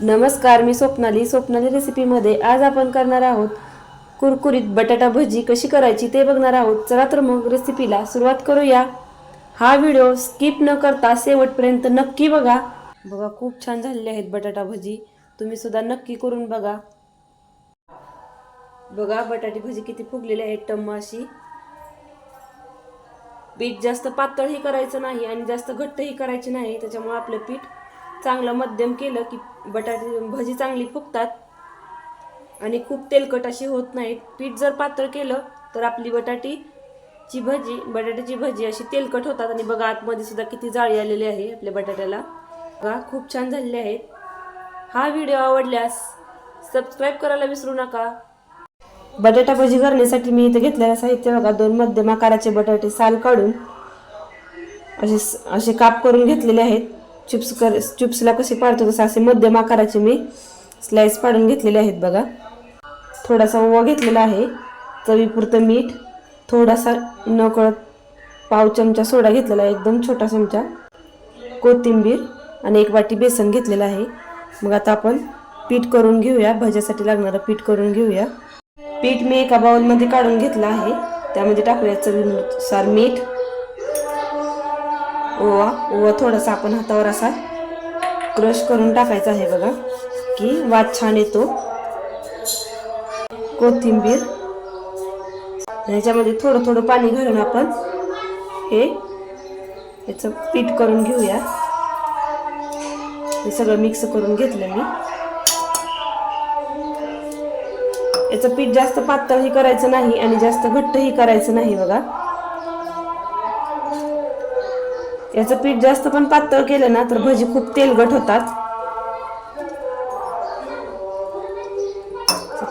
नमस्कार मी स्वप्नाली. स्वप्नाली रेसिपीमध्ये आज आपण करणार आहोत कुरकुरीत बटाटा भजी कशी करायची ते बघणार आहोत. चला तर मग रेसिपीला सुरुवात करूया. हा व्हिडिओ स्किप न करता शेवटपर्यंत नक्की बघा. बघा खूप छान झालेले आहेत बटाटा भजी. तुम्ही सुद्धा नक्की करून बघा. बघा बटाटी भजी किती फुगलेली आहेत टम्म अशी पीठ जास्त पातळही करायचं नाही आणि जास्त घट्टही करायची नाही त्याच्यामुळे आपलं पीठ चांगलं मध्यम केलं की बटाटे भजी चांगली फुगतात. आणि खूप तेलकट अशी होत नाहीत पीठ जर पातळ केलं तर आपली बटाटीची भजी बटाट्याची भजी अशी तेलकट होतात. आणि बघा आतमध्ये सुद्धा किती जाळी आलेली आहे आपल्या बटाट्याला. बघा खूप छान झालेले आहेत हा व्हिडिओ आवडल्यास सबस्क्राईब करायला विसरू नका. बटाटा भजी करण्यासाठी मी इथे घेतलेलं साहित्य बघा. दोन मध्यम आकाराचे बटाटे साल काढून असे असे काप करून घेतलेले आहेत. चिप्स कर चिप्सला कसे पाडतो तसं असे मध्यम आकाराचे मी स्लाइस पाडून घेतलेले आहेत बघा. थोडासा ओवा घेतलेला आहे. चवीपुरतं मीठ थोडासा नकळत पाव चमचा सोडा घेतलेला आहे एकदम छोटा चमचा. कोथिंबीर आणि एक वाटी बेसन घेतलेलं आहे. मग आता आपण पीठ करून घेऊया. भज्यासाठी लागणारं पीठ करून घेऊया. पीठ मी एका बाउलमध्ये काढून घेतलं आहे. त्यामध्ये टाकूया चवीनुसार मीठ. ओवा ओवा थोडासा आपण हातावर असा क्रश करून टाकायचा आहे बघा. की वाद छान येतो. कोथिंबीर. ह्याच्यामध्ये थोडं थोडं पाणी घालून आपण हे याचं पीठ करून घेऊया. हे सगळं मिक्स करून घेतलं मी. याचं पीठ जास्त पातळही करायचं नाही आणि जास्त घट्टही करायचं नाही बघा. याचं पीठ जास्त पण पातळ केलं ना तर भजी खूप तेलगट होतात.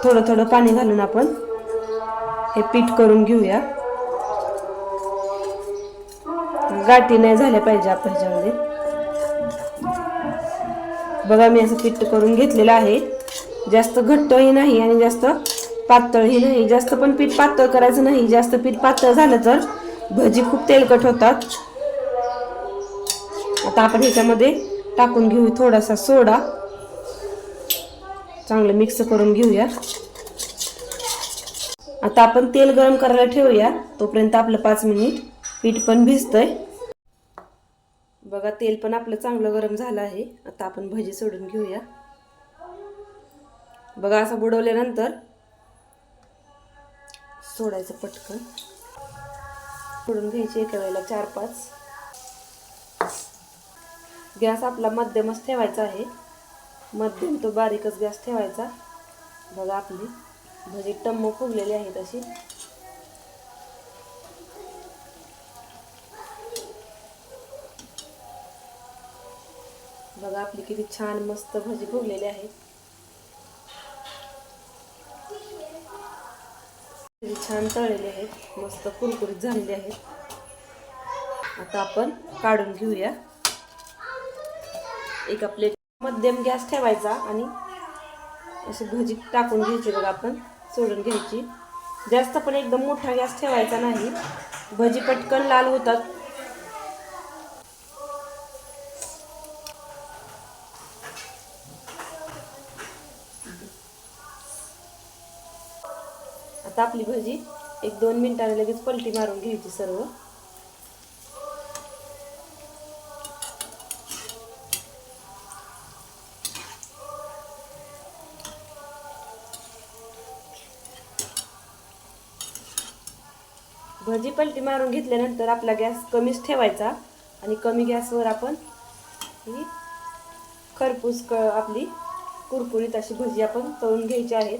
थोडं थोडं पाणी घालून आपण हे पीठ करून घेऊया. गाठी नाही झाल्या पाहिजे आपण ह्याच्यामध्ये. बघा मी असं पीठ करून घेतलेलं आहे. जास्त घट्टही नाही आणि जास्त पातळही नाही. जास्त पण पीठ पातळ करायचं नाही. जास्त पीठ पातळ झालं तर भजी खूप तेलकट होतात. आता आपण ह्याच्यामध्ये टाकून घेऊ थोडासा सोडा. चांगलं मिक्स करून घेऊया. आता आपण तेल गरम करायला ठेवूया. तोपर्यंत आपलं पाच मिनिट पीठ पण भिजतंय. बघा तेल पण आपलं चांगलं गरम झालं आहे. आता आपण भजी सोडून घेऊया. बघा असं बुडवल्यानंतर सोडायचं पटकन. सोडून घ्यायची एका वेळेला चार पाच. गॅस आपला मध्यमच ठेवायचा आहे. मध्यम तो बारीकच गॅस ठेवायचा. बघा आपली भजी टम्म फुगलेली आहेत अशी बघा आपली किती छान मस्त भजी फुगलेली आहेत किती छान तळलेले आहेत मस्त कुरकुरीत झालेली आहेत आता आपण काढून घेऊया. एका प्लेट मध्यम गॅस ठेवायचा आणि अशी भजी टाकून घ्यायची बघा आपण सोडून घ्यायची. जास्त पण एकदम मोठा गॅस ठेवायचा नाही. भजी पटकन लाल होतात. आता आपली भजी एक दोन मिनिटांनी लगेच पलटी मारून घ्यायची सर्व. भजी पलटी मारून घेतल्यानंतर आपला गॅस कमीच ठेवायचा आणि कमी गॅसवर आपण ही खरपूस क आपली कुरकुरीत अशी भजी आपण तळून घ्यायची आहेत.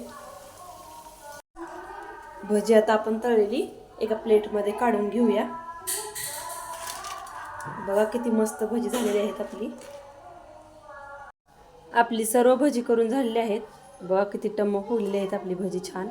भजी आता आपण तळलेली एका प्लेटमध्ये काढून घेऊया. बघा किती मस्त भजी झालेली आहेत आपली. आपली सर्व भजी करून झालेली आहेत. बघा किती टम्म फुगलेली आहेत आपली भजी छान.